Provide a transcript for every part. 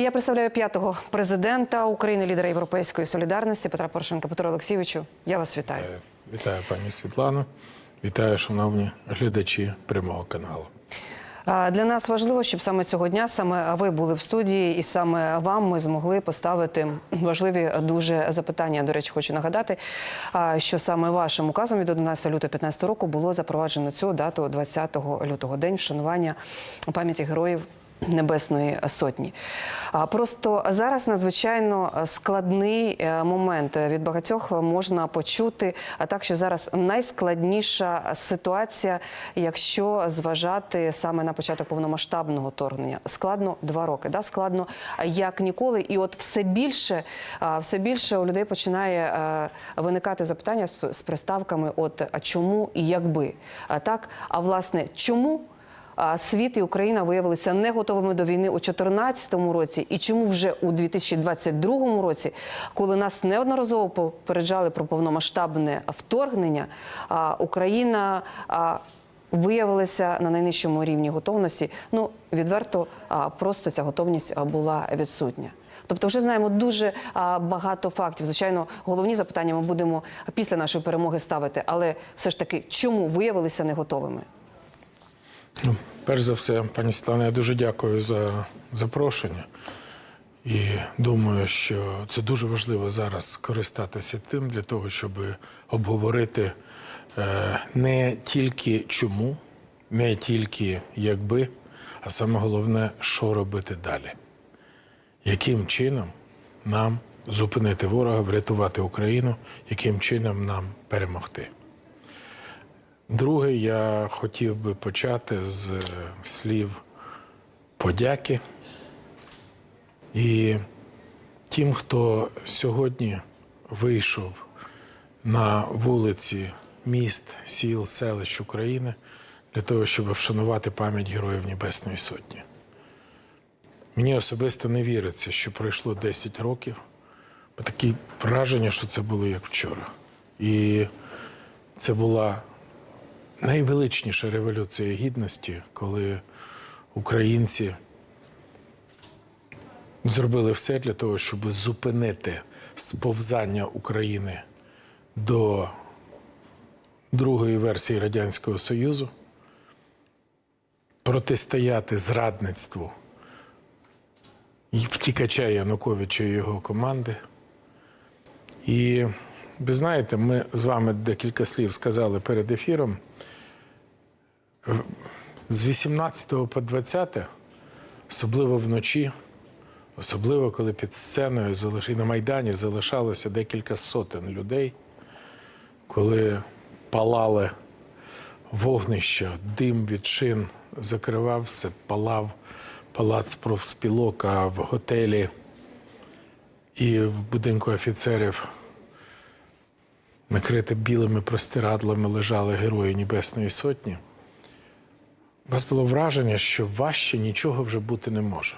Я представляю п'ятого президента України, лідера Європейської солідарності Петра Порошенка. Петро Олексійовичу, я вас вітаю. Е, Вітаю пані Світлано. Вітаю, шановні глядачі прямого каналу. Для нас важливо, щоб саме цього дня саме ви були в студії, і саме вам ми змогли поставити важливі дуже запитання. До речі, хочу нагадати, що саме вашим указом від 11 лютого 2015 року було запроваджено цю дату 20 лютого, день вшанування пам'яті героїв. Небесної сотні. Просто зараз надзвичайно складний е, момент. Від багатьох можна почути, а так що зараз найскладніша ситуація, якщо зважати саме на початок повномасштабного вторгнення. Складно два роки, да? складно як ніколи. І от все більше, все більше у людей починає е, виникати запитання з- приставками: от а чому і якби. А так, а власне, чому? Світ і Україна виявилися не готовими до війни у 2014 році, і чому вже у 2022 році, коли нас неодноразово попереджали про повномасштабне вторгнення, Україна виявилася на найнижчому рівні готовності. Ну відверто, просто ця готовність була відсутня. Тобто, вже знаємо дуже багато фактів. Звичайно, головні запитання ми будемо після нашої перемоги ставити, але все ж таки, чому виявилися не готовими? Ну, перш за все, пані Світлана, я дуже дякую за запрошення. І думаю, що це дуже важливо зараз скористатися тим для того, щоб обговорити е, не тільки чому, не тільки якби, а саме головне, що робити далі. Яким чином нам зупинити ворога, врятувати Україну, яким чином нам перемогти. Друге, я хотів би почати з е, слів подяки. І тим, хто сьогодні вийшов на вулиці міст, сіл, селищ України для того, щоб вшанувати пам'ять Героїв Небесної Сотні. Мені особисто не віриться, що пройшло 10 років, бо таке враження, що це було як вчора. І це була найвеличніша революція гідності, коли українці зробили все для того, щоб зупинити сповзання України до другої версії Радянського Союзу, протистояти зрадництву втікача Януковича і його команди. І ви знаєте, ми з вами декілька слів сказали перед ефіром. З 18 по 20, особливо вночі, особливо коли під сценою і на Майдані залишалося декілька сотень людей, коли палали вогнища, дим від шин закривався, палав палац профспілок, а в готелі і в будинку офіцерів накрите білими простирадлами лежали герої Небесної Сотні. У вас було враження, що важче нічого вже бути не може.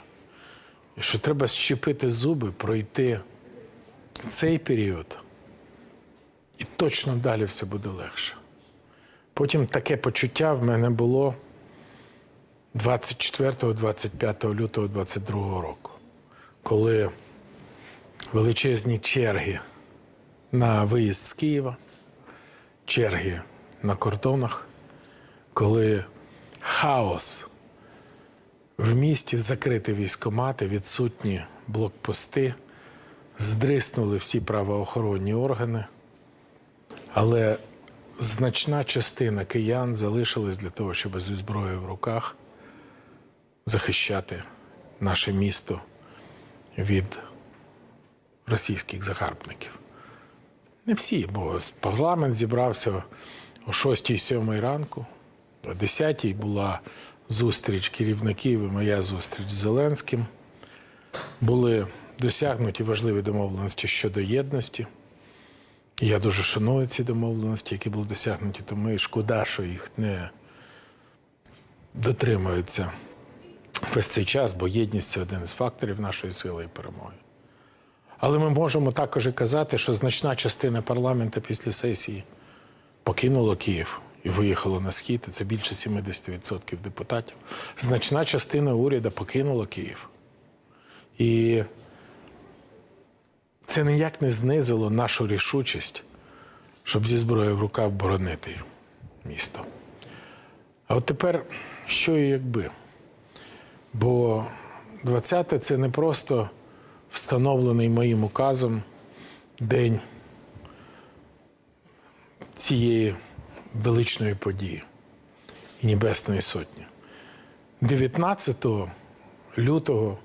І що треба щепити зуби, пройти цей період, і точно далі все буде легше. Потім таке почуття в мене було 24-25 лютого 22 року, коли величезні черги на виїзд з Києва, черги на кордонах, коли хаос. В місті, закриті військомати, відсутні блокпости, здриснули всі правоохоронні органи, але значна частина киян залишилась для того, щоб зі зброєю в руках захищати наше місто від російських загарбників. Не всі, бо парламент зібрався о 6-7 ранку, о 10-й була зустріч керівників і моя зустріч з Зеленським. Були досягнуті важливі домовленості щодо єдності. Я дуже шаную ці домовленості, які були досягнуті, тому і шкода, що їх не дотримуються весь цей час, бо єдність це один із факторів нашої сили і перемоги. Але ми можемо також і казати, що значна частина парламенту після сесії покинула Київ і виїхала на схід. і Це більше 70% депутатів. Значна частина уряду покинула Київ І це ніяк не знизило нашу рішучість, щоб зі зброєю в руках боронити місто. А от тепер що і якби? Бо 20-те це не просто встановлений моїм указом день цієї величної події і Небесної Сотні. 19 лютого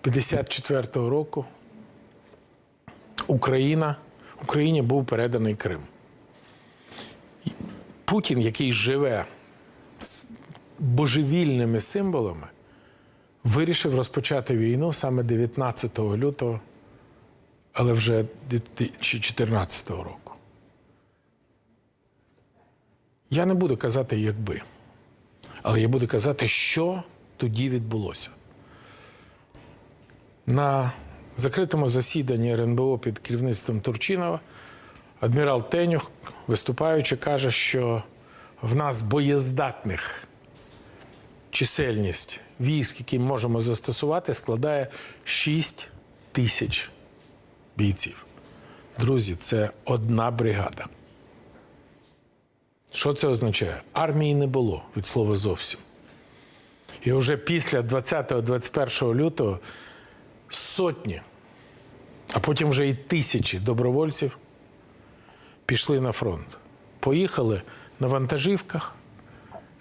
54 року Україна, Україні був переданий Крим. Путін, який живе з божевільними символами, вирішив розпочати війну саме 19 лютого, але вже 2014 року. Я не буду казати, якби, але я буду казати, що тоді відбулося. На закритому засіданні РНБО під керівництвом Турчинова адмірал Тенюх, виступаючи, каже, що в нас боєздатних чисельність військ, які можемо застосувати, складає 6 тисяч бійців. Друзі, це одна бригада. Що це означає? Армії не було від слова зовсім. І вже після 20-21 лютого сотні, а потім вже і тисячі добровольців пішли на фронт. Поїхали на вантажівках,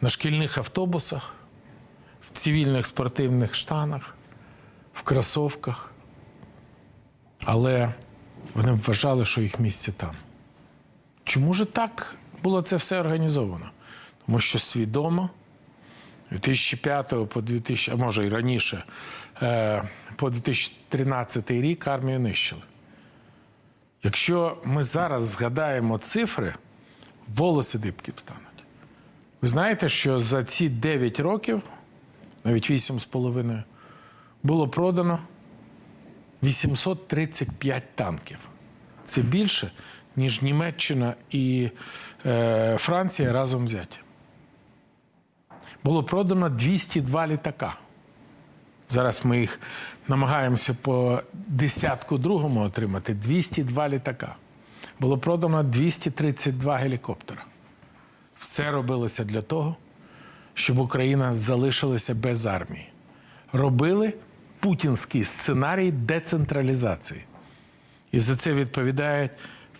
на шкільних автобусах, в цивільних спортивних штанах, в кросовках. Але вони вважали, що їх місце там. Чому ж так було це все організовано? Тому що свідомо 2005 по 2000, а може і раніше, е, по 2013 рік армію нищили. Якщо ми зараз згадаємо цифри, волоси дибки встануть. Ви знаєте, що за ці 9 років, навіть 8,5, було продано 835 танків. Це більше, ніж Німеччина і е, Франція разом взяті. Було продано 202 літака. Зараз ми їх намагаємося по десятку другому отримати 202 літака. Було продано 232 гелікоптера. Все робилося для того, щоб Україна залишилася без армії. Робили путінський сценарій децентралізації. І за це відповідають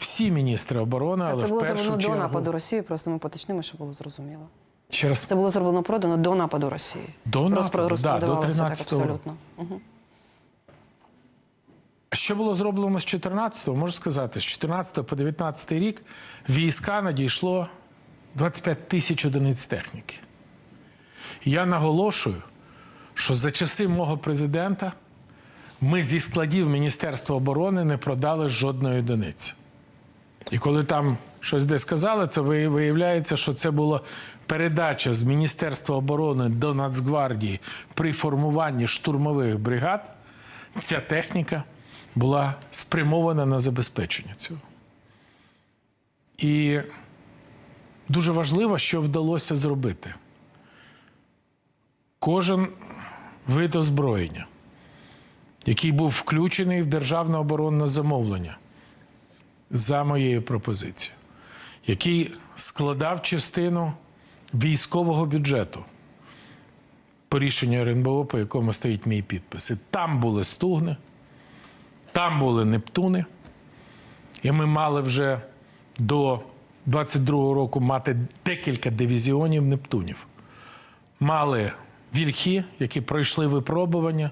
всі міністри оборони, але це було в першу зроблено чергу... до нападу Росії, просто ми поточнимо, щоб було зрозуміло. Ще раз Це було зроблено продано до нападу Росії. До нападу, да, розпродавалося до 13-го абсолютно. Мгм. Що було зроблено з 14-го, можу сказати, з 14 по 19 рік війська надійшло 25 тисяч одиниць техніки. Я наголошую, що за часи мого президента ми зі складів Міністерства оборони не продали жодної одиниці. І коли там щось де сказали, це виявляється, що це була передача з Міністерства оборони до Нацгвардії при формуванні штурмових бригад. Ця техніка була спрямована на забезпечення цього. І дуже важливо, що вдалося зробити. Кожен вид озброєння, який був включений в державне оборонне замовлення за моєю пропозицією, який складав частину військового бюджету по рішенню РНБО, по якому стоїть мій підпис. І там були стугни, там були Нептуни. І ми мали вже до 22-го року мати декілька дивізіонів Нептунів. Мали вільхи, які пройшли випробування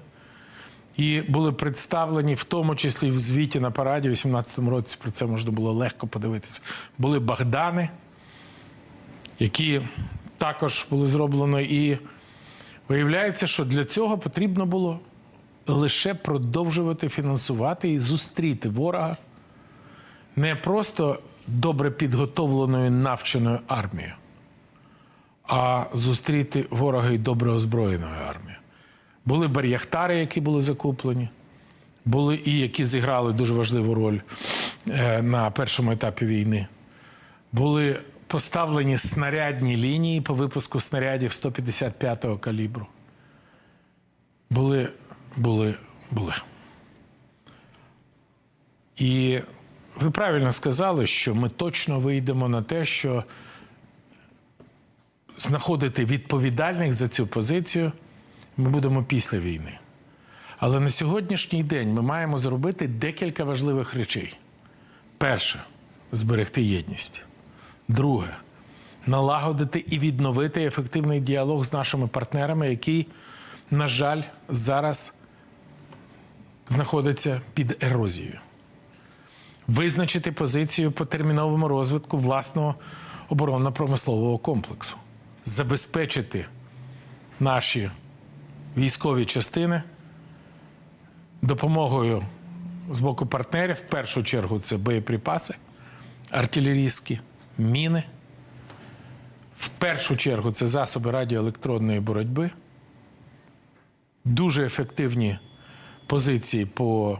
і були представлені, в тому числі в звіті на параді у 18-му році. Про це можна було легко подивитися. Були Богдани, які також були зроблені. І виявляється, що для цього потрібно було лише продовжувати фінансувати і зустріти ворога не просто добре підготовленою навченою армією, а зустріти ворога і добре озброєною армією. Були бар'яхтари, які були закуплені, були і які зіграли дуже важливу роль е, на першому етапі війни. Були поставлені снарядні лінії по випуску снарядів 155-го калібру. Були, були були. І ви правильно сказали, що ми точно вийдемо на те, що знаходити відповідальних за цю позицію ми будемо після війни. Але на сьогоднішній день ми маємо зробити декілька важливих речей. Перше зберегти єдність. Друге налагодити і відновити ефективний діалог з нашими партнерами, який, на жаль, зараз знаходиться під ерозією. Визначити позицію по терміновому розвитку власного оборонно-промислового комплексу, забезпечити наші військові частини допомогою з боку партнерів. В першу чергу це боєприпаси, артилерійські, міни. В першу чергу це засоби радіоелектронної боротьби, дуже ефективні позиції по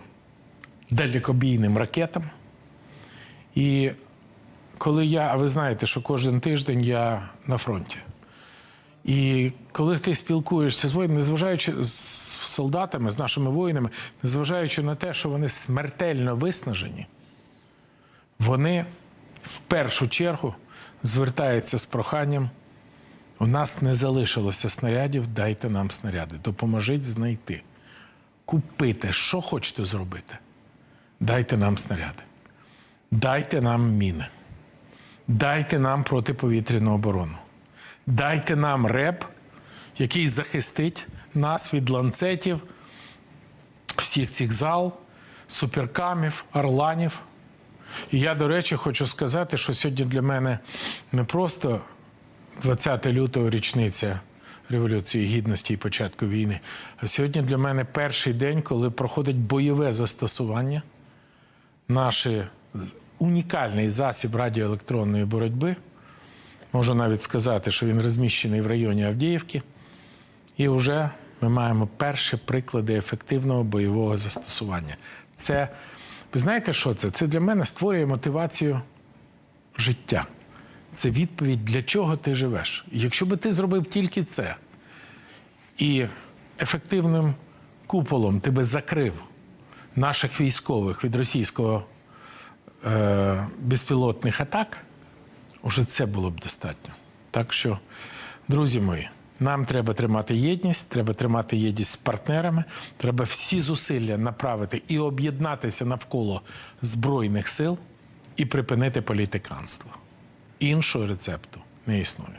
далекобійним ракетам. І коли я, а ви знаєте, що кожен тиждень я на фронті. І коли ти спілкуєшся з воїнами, незважаючи з солдатами, з нашими воїнами, незважаючи на те, що вони смертельно виснажені, вони в першу чергу звертаються з проханням. У нас не залишилося снарядів, дайте нам снаряди. Допоможіть знайти. Купити, що хочете зробити. Дайте нам снаряди. Дайте нам міни. Дайте нам протиповітряну оборону. Дайте нам реп, який захистить нас від ланцетів, всіх цих зал, суперкамів, орланів. І я, до речі, хочу сказати, що сьогодні для мене не просто 20 лютого річниця Революції Гідності і початку війни, а сьогодні для мене перший день, коли проходить бойове застосування, наш унікальний засіб радіоелектронної боротьби. Можу навіть сказати, що він розміщений в районі Авдіївки. І вже ми маємо перші приклади ефективного бойового застосування. Це, ви знаєте, що це? Це для мене створює мотивацію життя. Це відповідь, для чого ти живеш. Якщо би ти зробив тільки це, і ефективним куполом ти би закрив наших військових від російського е, безпілотних атак, уже це було б достатньо. Так що, друзі мої, нам треба тримати єдність, треба тримати єдність з партнерами, треба всі зусилля направити і об'єднатися навколо Збройних сил і припинити політиканство. Іншого рецепту не існує.